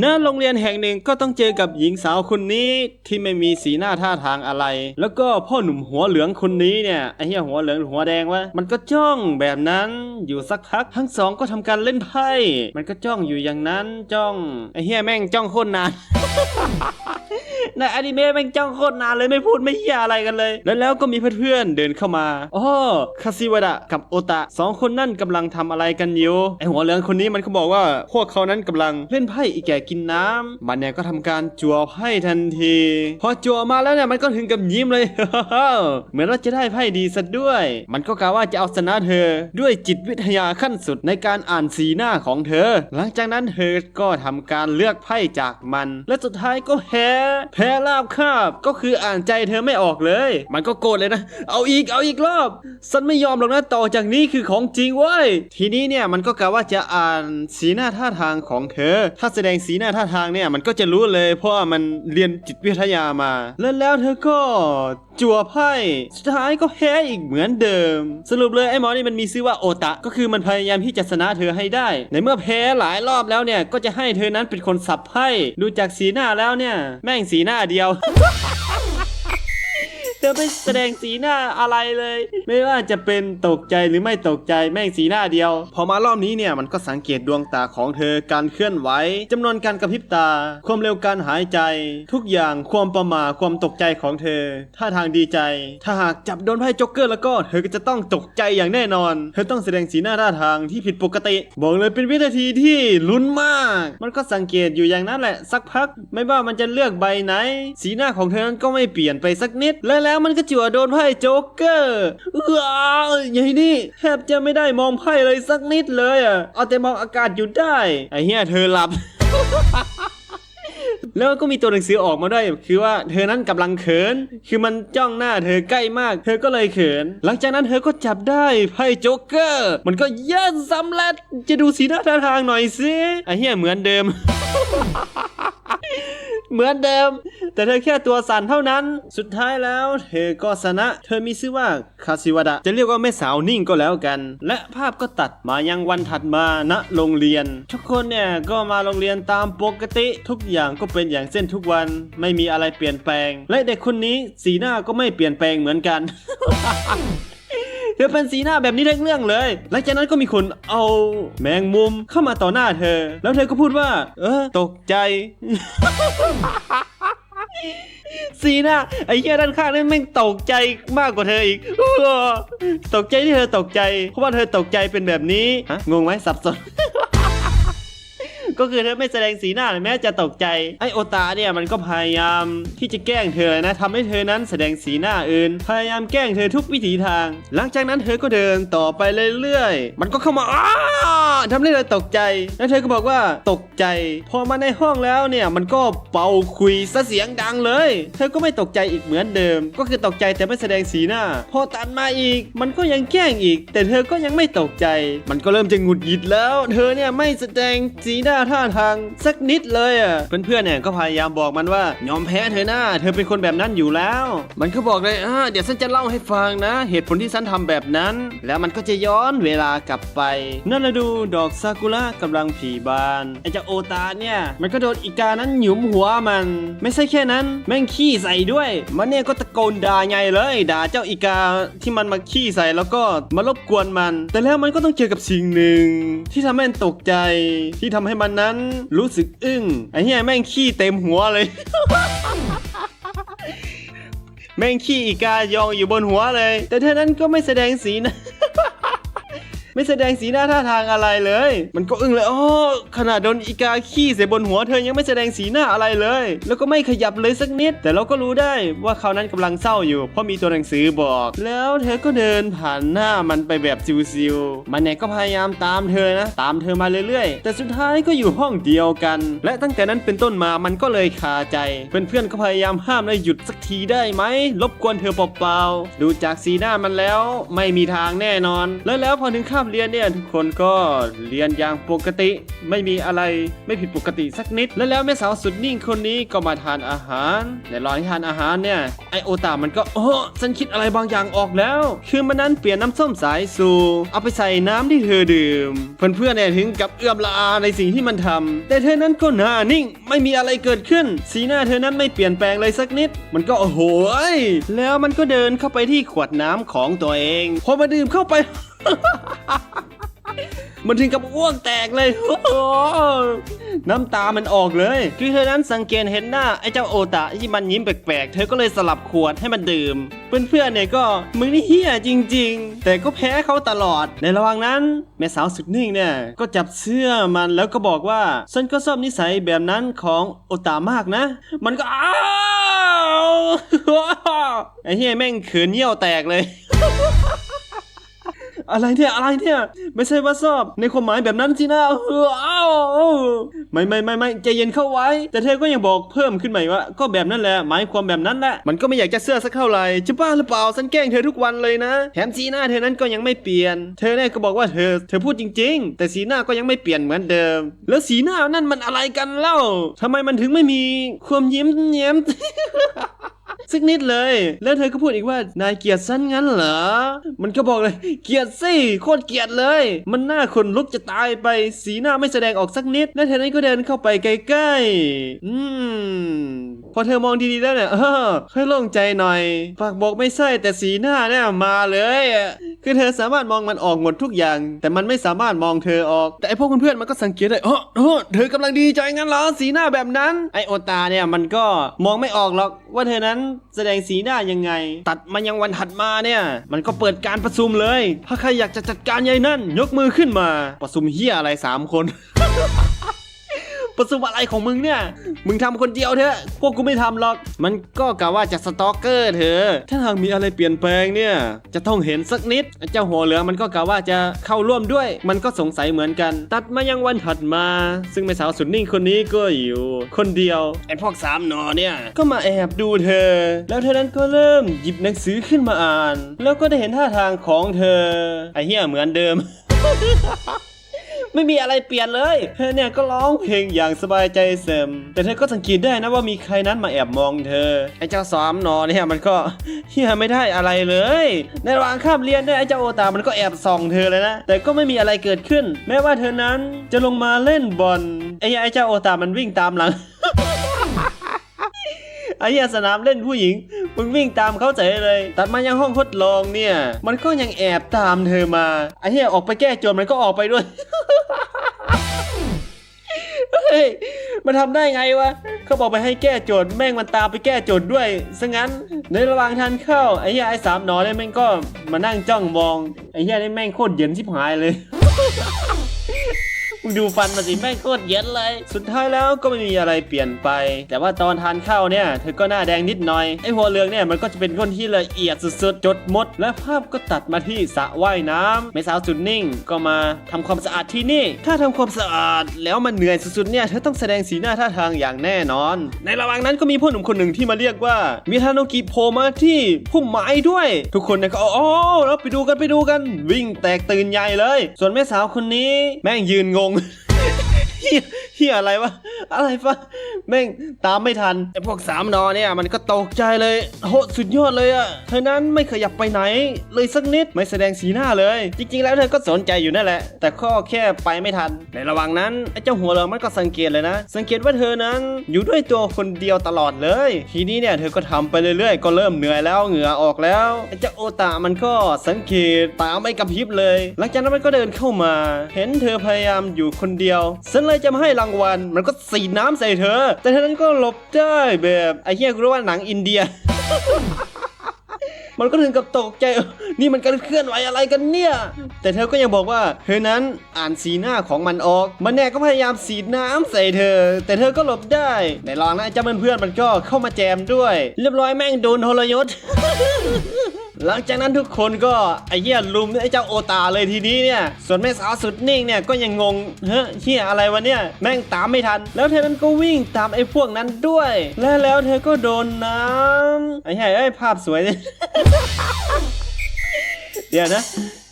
ณโรงเรียนแห่งหนึ่งก็ต้องเจอกับหญิงสาวคนนี้ที่ไม่มีสีหน้าท่าทางอะไร แล้วก็พ่อหนุ่มหัวเหลืองคนนี้เนี่ยไอ้เหี้ยหัวเหลืองหัวแดงวะมันก็จ้องแบบนั้นอยู่สักพักทั้งสองก็ทำการเล่นไพ่มันก็จ้องอยู่อย่างนั้นจ้องไอ้เหี้ยแม่งจ้องโคตรนาน ในอนิเมะแม่งจ้องโคตรนานเลยไม่พูดไม่เหี้ยอะไรกันเลย แล้วแล้วก็มีเพื่อนๆเดินเข้ามาอ๋อคาซิวดะกับโอตะสองคนนั่นกำลังทำอะไรกันอยู่ไอหัวเหลืองคนนี้มันก็บอกว่าพวกเขานั้นกำลังเล่นไพ่อีแก่กินน้ำมันเนี่ยก็ทำการจั่วไพ่ทันที พอจั่วมาแล้วเนี่ยมันก็ถึงกับยิ้มเลย เหมือนว่าจะได้ไพ่ดีซะด้วย มันก็กล่าวว่าจะเอาชนะเธอ ด้วยจิตวิทยาขั้นสุดในการอ่านสีหน้าของเธอ หลังจากนั้นเธอก็ทำการเลือกไพ่จากมัน และสุดท้ายก็แพ้แพ้ราบคาบก็คืออ่านใจเธอไม่ออกเลย มันก็โกรธเลยนะ เอาอีกเอาอีกรอบฉันไม่ยอมหรอกนะต่อจากนี้คือของจริงเว้ยทีนี้เนี่ยมันก็กะว่าจะอ่านสีหน้าท่าทางของเธอ ถ้าแสดงสีหน้าท่าทางเนี่ยมันก็จะรู้เลย เพราะว่ามันเรียนจิตวิทยามา แล้วแล้วเธอก็จั่วไพ่สุดท้ายก็แพ้อีกเหมือนเดิม สรุปเลยไอ้หมอนี่มันมีชื่อว่าโอตะ ก็คือมันพยายามที่จะชนะเธอให้ได้ ในเมื่อแพ้หลายรอบแล้วเนี่ยก็จะให้เธอนั้นเป็นคนสับไพ่ดูจากสีหน้าแล้วเนี่ย แม่งสีหน้าเดียว เธอไม่แสดงสีหน้าอะไรเลย ไม่ว่าจะเป็นตกใจหรือไม่ตกใจแม่งสีหน้าเดียว พอมารอบนี้เนี่ยมันก็สังเกตดวงตาของเธอการเคลื่อนไหวจำนวนการกระพริบตา ความเร็วการหายใจ ทุกอย่างความประหมาความตกใจของเธอท่าทางดีใจ ถ้าหากจับโดนไพ่จ็อกเกอร์แล้วก็เธอก็จะต้องตกใจอย่างแน่นอน เธอต้องแสดงสีหน้าท่าทางที่ผิดปกติ บอกเลยเป็นวินาทีที่ลุ้นมาก มันก็สังเกตอยู่อย่างนั้นแหละ สักพัก ไม่ว่ามันจะเลือกใบไหน สีหน้าของเธอนั้นก็ไม่เปลี่ยนไปสักนิดและแล้วแล้วมันก็จั่วโดนไพ่โจ๊กเกอร์ว้าวย่างนี้แทบจะไม่ได้มองไพ่เลยสักนิดเลยอะ เอาแต่มองอากาศอยู่ได้ ไอ้เหี้ยเธอหลับ แล้วก็มีตัวหนังสือออกมาด้วย คือว่าเธอนั้นกำลังเขิน คือมันจ้องหน้าเธอใกล้มาก เธอก็เลยเขิน หลังจากนั้นเธอก็จับได้ไพ่โจ๊กเกอร์ มันก็เย้สำเร็จจะดูสีหน้าท่าทางหน่อยสิไอ้เหี้ยเหมือนเดิม เหมือนเดิม แต่เธอแค่ตัวสั่นเท่านั้น สุดท้ายแล้ว เธอก็ชนะ เธอมีชื่อว่าคาซิวดะ จะเรียกว่าแม่สาวนิ่งก็แล้วกัน และภาพก็ตัดมายังวันถัดมาณโรงเรียน ทุกคนเนี่ยก็มาโรงเรียนตามปกติ ทุกอย่างก็เป็นอย่างเส้นทุกวัน ไม่มีอะไรเปลี่ยนแปลง และเด็กคนนี้สีหน้าก็ไม่เปลี่ยนแปลงเหมือนกัน อเป็นสีหน้าแบบนี้ทั้งเรื่องเลย หลังจากนั้นก็มีคนเอาแมงมุมเข้ามาต่อหน้าเธอ แล้วเธอก็พูดว่า เออ ตกใจ สีหน้าไอ้เหี้ยด้านข้างนั่นแม่งตกใจมากกว่าเธออีก ตกใจที่เธอตกใจ เพราะว่าเธอตกใจเป็นแบบนี้ฮะงงไหมสับสน ก็คือเธอไม่แสดงสีหน้าแม้จะตกใจไอโอตาเนี่ยมันก็พยายามที่จะแกล้งเธอนะทำให้เธอนั้นแสดงสีหน้าอื่น พยายามแกล้งเธอทุกวิถีทาง หลังจากนั้นเธอก็เดินต่อไปเรื่อยๆ มันก็เข้ามาอ้าทำให้เธอตกใจ แล้วเธอก็บอกว่าตกใจ พอมาในห้องแล้วเนี่ยมันก็เป่าคุยซะเสียงดังเลย เธอก็ไม่ตกใจอีกเหมือนเดิม ก็คือตกใจแต่ไม่แสดงสีหน้า พอตัดมาอีก มันก็ยังแกล้งอีก แต่เธอก็ยังไม่ตกใจ มันก็เริ่มจะหงุดหงิดแล้ว เธอเนี่ยไม่แสดงสีหน้าท่าทางสักนิดเลยอะเพื่อนๆเนี่ยก็พยายามบอกมันว่ายอมแพ้เธอหน้า เธอเป็นคนแบบนั้นอยู่แล้ว มันก็บอกเลยอ่าเดี๋ยวฉันจะเล่าให้ฟังนะ เหตุผลที่ฉันทำแบบนั้น แล้วมันก็จะย้อนเวลากลับไป นั่นละดูดอกซากุระกำลังผลิบานไอ้เจ้าโอตาเนี่ย มันก็โดนอีกานั้นหยุมหัวมัน ไม่ใช่แค่นั้น แม่งขี้ใส่ด้วย มันเนี่ยก็ตะโกนด่าไงเลยด่าเจ้าอีกาที่มันมาขี้ใส่แล้วก็มารบกวนมัน แต่แล้วมันก็ต้องเจอกับสิ่งหนึ่ง ที่ทำให้มันตกใจที่ทำให้มันนั้นรู้สึกอึ้งไอ้เหี้ยแม่งขี้เต็มหัวเลย แม่งขี้อีกายองอยู่บนหัวเลย แต่เธอนั้นก็ไม่แสดงสีนะ ไม่แสดงสีหน้าท่าทางอะไรเลย มันก็อึ้งเลยอ๋อขนาดโดนอีกาขี้ใส่บนหัวเธอยังไม่แสดงสีหน้าอะไรเลย แล้วก็ไม่ขยับเลยสักนิด แต่เราก็รู้ได้ว่าเขานั้นกำลังเศร้าอยู่ เพราะมีตัวหนังสือบอก แล้วเธอก็เดินผ่านหน้ามันไปแบบซิวๆมันเนี่ยก็พยายามตามเธอนะ ตามเธอมาเรื่อยๆ แต่สุดท้ายก็อยู่ห้องเดียวกัน และตั้งแต่นั้นเป็นต้นมามันก็เลยคาใจ เพื่อนๆก็พยายามห้ามและหยุดสักทีได้ไหมรบกวนเธอเปล่าๆดูจากสีหน้ามันแล้ว ไม่มีทางแน่นอน แล้วแล้วพอถึงคาบบเรียนเนี่ยทุกคนก็เรียนอย่างปกติ ไม่มีอะไรไม่ผิดปกติสักนิด และแล้วแม่สาวสุดนิ่งคนนี้ก็มาทานอาหาร ในระหว่างที่ทานอาหารเนี่ยไอโอตามันก็โอ้ฉันคิดอะไรบางอย่างออกแล้วคือมันนั้นเปลี่ยนน้ำส้มสายสู่เอาไปใส่น้ำที่เธอดื่ม เพื่อนๆเนี่ยถึงกับเอื้อมละอาในสิ่งที่มันทำแต่เธอนั้นก็หน้านิ่งไม่มีอะไรเกิดขึ้น สีหน้าเธอนั้นไม่เปลี่ยนแปลงเลยสักนิด มันก็โอ้โหแล้วมันก็เดินเข้าไปที่ขวดน้ำของตัวเองพอมาดื่มเข้าไป มันถึงกับอ้วกแตกเลยโอ้โหน้ำตามันออกเลย คือเธอนั้นสังเกตเห็นหน้าไอ้เจ้าโอตะที่มันยิ้มแปลกๆ เธอก็เลยสลับขวดให้มันดื่ม เพื่อนๆเนี่ยก็มึงนี่เฮี้ยจริง ๆ แต่ก็แพ้เขาตลอด ในระหว่างนั้น แม่สาวสุดนิ่งเนี่ยก็จับเสื้อมันแล้วก็บอกว่าฉันก็ชอบนิสัยแบบนั้นของโอตามากนะ มันก็อ้าวไอ้เฮียแม่งเขินเยี่ยวแตกเลย อะไรเนี่ยอะไรเนี่ย ไม่ใช่ว่าชอบ ในความหมายแบบนั้นสินะเอออ้าวไม่ไม่ไม่ไม่ใจเย็นเข้าไว้ แต่เธอก็ยังบอกเพิ่มขึ้นใหม่ว่า ก็แบบนั้นแหละหมายความแบบนั้นแหละมันก็ไม่อยากจะเสื้อสักเท่าไหร่จะบ้าหรือเปล่าฉันแกล้งเธอทุกวันเลยนะแถมสีหน้าเธอนั้นก็ยังไม่เปลี่ยน เธอเนี่ยก็บอกว่าเธอ เธอพูดจริง ๆ แต่สีหน้าก็ยังไม่เปลี่ยนเหมือนเดิม แล้วสีหน้านั่นมันอะไรกันเล่าทำไมมันถึงไม่มีความยิ้มแย้ม สักนิดเลย แล้วเธอก็พูดอีกว่านายเกลียดฉันงั้นเหรอ มันก็บอกเลย เกลียดสิโคตรเกลียดเลย มันหน้าคนลุกจะตายไปสีหน้าไม่แสดงออกสักนิด แล้วเธอนั้นก็เดินเข้าไปใกล้ๆอืม พอเธอมองดีๆแล้วเนี่ยเออค่อยโล่งใจหน่อยปากบอกไม่ใช่แต่สีหน้าเนี่ยมาเลยอะคือเธอสามารถมองมันออกหมดทุกอย่าง แต่มันไม่สามารถมองเธอออก แต่ไอพวกเพื่อนๆมันก็สังเกตได้เออเออเธอกำลังดีใจงั้นเหรอสีหน้าแบบนั้นไอโอตาเนี่ยมันก็มองไม่ออกหรอกว่าเธอนั้นแสดงสีหน้ายังไง ตัดมายังวันถัดมาเนี่ย มันก็เปิดการประชุมเลย ถ้าใครอยากจะจัดการยายนั่น ยกมือขึ้นมา ประชุมเฮียอะไรสามคน ประสบอะไรของมึงเนี่ย มึงทำคนเดียวเถอะ พวกกูไม่ทำหรอก มันก็กะว่าจะสตอกเกอร์เธอ ถ้าหากมีอะไรเปลี่ยนแปลงเนี่ย จะต้องเห็นสักนิด เจ้าหัวเหลืองมันก็กะว่าจะเข้าร่วมด้วย มันก็สงสัยเหมือนกัน ตัดมายังวันถัดมา ซึ่งแม่สาวสุดนิ่งคนนี้ก็อยู่ คนเดียว ไอ้พวกสามหนอเนี่ย ก็มาแอบดูเธอ แล้วเธอนั้นก็เริ่มหยิบหนังสือขึ้นมาอ่าน แล้วก็ได้เห็นท่าทางของเธอ ไอ้เหี้ยเหมือนเดิม ไม่มีอะไรเปลี่ยนเลยเธอเนี่ยก็ร้องเพลงอย่างสบายใจเสมแต่เธอก็สังเกตได้นะว่ามีใครนั้นมาแอบมองเธอ ไอ้เจ้าสามนอเนี่ยมันก็เฮียไม่ได้อะไรเลย ในระหว่างข้ามเรียนเนี่ยไอ้เจ้าโอตามันก็แอบส่องเธอเลยนะ แต่ก็ไม่มีอะไรเกิดขึ้น แม้ว่าเธอนั้นจะลงมาเล่นบอลไอ้ไอ้เจ้าโอตามันวิ่งตามหลังไอ้เหี้ยสนามเล่นผู้หญิง มึงวิ่งตามเขาเฉยเลย ตัดมายังห้องทดลองเนี่ย มันก็ยังแอบตามเธอมาไอ้เหี้ยออกไปแก้โจรมันก็ออกไปด้วยเฮ้ยมันทำได้ไงวะ เขาบอกไปให้แก้โจทย์แม่งมันตามไปแก้โจทย์ด้วยซะงั้น ในระหว่างทานข้าวไอ้เหี้ยไอ้สามหนอเนี่ยแม่งก็มานั่งจ้องมองไอ้เหี้ยนี่แม่งโคตรเย็นชิบหายเลย มึงดูฟันมาสิแม่งโคตรเย็นเลย สุดท้ายแล้วก็ไม่มีอะไรเปลี่ยนไป แต่ว่าตอนทานข้าวเนี่ยเธอก็หน้าแดงนิดหน่อยไอ้หัวเรืองเนี่ยมันก็จะเป็นคนที่ละเอียดสุดๆจดหมด และภาพก็ตัดมาที่สระว่ายน้ำแม่สาวสุดนิ่งก็มาทำความสะอาดที่นี่ ถ้าทำความสะอาดแล้วมันเหนื่อยสุดๆเนี่ยเธอต้องแสดงสีหน้าท่าทางอย่างแน่นอน ในระหว่างนั้นก็มีผู้หนุ่มคนหนึ่งที่มาเรียกว่ามีทาโนกิโผล่มาที่พุ่มไม้ด้วย ทุกคนเนี่ยก็อ๋อแล้วไปดูกันไปดูกัน วิ่งแตกตื่นใหญ่เลย ส่วนแม่สาวคนนี้แม่งยืนงง wrong. เฮียเฮียอะไรวะ อะไรวะแม่งตามไม่ทันไอพวกสามนอเนี่ยมันก็ตกใจเลยโหสุดยอดเลยอะเธอนั้นไม่ขยับไปไหน เลยสักนิดไม่แสดงสีหน้าเลย จริง ๆ แล้วเธอก็สนใจอยู่นั่นแหละ แต่ก็แค่ไปไม่ทัน ในระหว่างนั้นไอ้เจ้าหัวเหลืองมันก็สังเกตเลยนะ สังเกตว่าเธอนั้นอยู่ด้วยตัวคนเดียวตลอดเลย ทีนี้เนี่ยเธอก็ทำไปเรื่อยๆ ก็เริ่มเหนื่อยแล้วเหงื่อออกแล้วไอ้เจ้าโอตามันก็สังเกตตาไม่กระพริบเลย หลังจากนั้นมันก็เดินเข้ามา เห็นเธอพยายามอยู่คนเดียวฉันเลยจะมาให้รางวัล มันก็สีน้ำใส่เธอ แต่เธอนั้นก็หลบได้แบบไอ้เหี้ยกูรู้ว่าหนังอินเดีย มันก็ถึงกับตกใจ นี่มันการเคลื่อนไหวอะไรกันเนี่ย แต่เธอก็ยังบอกว่า เธอนั้นอ่านสีหน้าของมันออก มันแน่ก็พยายามสีดน้ำใส่เธอ แต่เธอก็หลบได้ในลองนะเจ้าเพื่อนๆมันก็เข้ามาแจมด้วย เรียบร้อยแม่งโดนทรยศ หลังจากนั้นทุกคนก็ไอ้เหี้ยลุมไอ้เจ้าโอตาเลยทีนี้เนี่ย ส่วนแม่สาวสุดนิ่งเนี่ยก็ยังงงเฮ้ยเหี้ยอะไรวะเนี่ยแม่งตามไม่ทัน แล้วเธอนั้นก็วิ่งตามไอ้พวกนั้นด้วย และแล้วเธอก็โดนน้ำไอ้เหี้ยเอ้ภาพสวยเลยเดี๋ยวนะ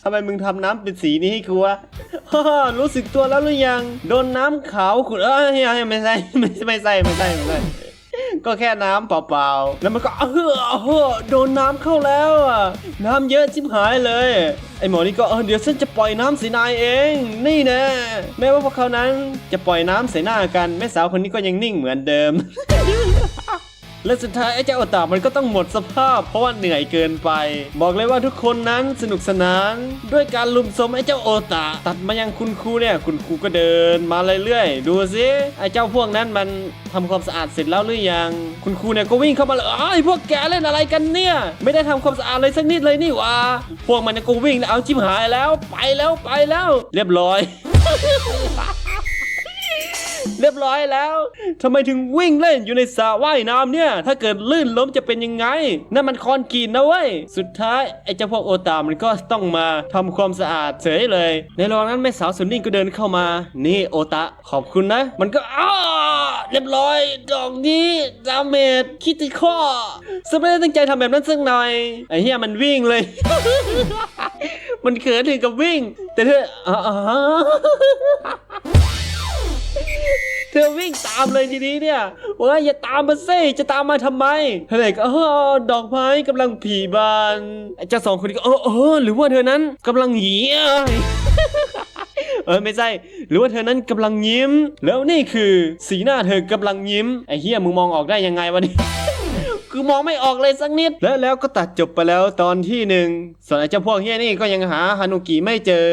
ทำไมมึงทำน้ำเป็นสีนี้ให้กูวะรู้สึกตัวแล้วหรือยัง โดนน้ำขาวขุดเอ้ยไม่ใช่ไม่ใช่ไม่ใช่ไม่ใช่ ก็แค่น้ำเปล่าๆ แล้วมันก็เออเออโดนน้ำเข้าแล้วอะ น้ำเยอะชิบหายเลย ไอหมอนี่ก็เออเดี๋ยวฉันจะปล่อยน้ำสีนายเอง นี่นะแม้ว่าพวกเขานั้นจะปล่อยน้ำใส่หน้ากันแม่สาวคนนี้ก็ยังนิ่งเหมือนเดิม และสุดท้ายไอ้เจ้าโอตามันก็ต้องหมดสภาพ เพราะว่าเหนื่อยเกินไป บอกเลยว่าทุกคนนั้นสนุกสนาน ด้วยการลุมสมไอ้เจ้าโอตาตัดมายังคุณครูเนี่ย คุณครูก็เดินมาเรื่อยๆดูสิไอ้เจ้าพวกนั้นมันทำความสะอาดเสร็จแล้วหรือยัง คุณครูเนี่ยก็วิ่งเข้ามาเลยอ้าวไอ้พวกแกเล่นอะไรกันเนี่ย ไม่ได้ทำความสะอาดเลยสักนิดเลยนี่ว่าพวกมันก็วิ่งเอาจิ้มหายแล้วไปแล้วไปแล้ว เรียบร้อย เรียบร้อยแล้วทำไมถึงวิ่งเล่นอยู่ในสระว่ายน้ำเนี่ย ถ้าเกิดลื่นล้มจะเป็นยังไงนั่นมันคอนกรีตนะเว้ย สุดท้ายไอ้เจ้าพวกโอตามันก็ต้องมาทำความสะอาดเฉยเลย ในระหว่างนั้นแม่สาวสุดนิ่งก็เดินเข้ามา นี่โอตะขอบคุณนะ มันก็อ้าเรียบร้อยดอกนี้ดาเมจคิติคอสไม่ได้ตั้งใจทำแบบนั้นสักหน่อยไอ้เฮียมันวิ่งเลย มันเขินถึงกับวิ่ง แต่เธออ๋อ เธอวิ่งตามเลยทีนี้เนี่ยว่าอย่าตามมาสิจะตามมาทำไมเธอเลยก็เออดอกไม้กำลังผีบานไอ้เจ้าสองคนนี้ก็เออเออหรือว่าเธอนั้นกำลังเหี่ยเออไม่ใช่ หรือว่าเธอนั้นกำลังยิ้ม แล้วนี่คือสีหน้าเธอกำลังยิ้มไอ้เฮียมึงมองออกได้ยังไงวะเนี่ยคือมองไม่ออกเลยสักนิด แล้วแล้วก็ตัดจบไปแล้วตอนที่หนึ่งส่วนไอ้เจ้าพวกเฮียนี่ก็ยังหาฮานุกิไม่เจอ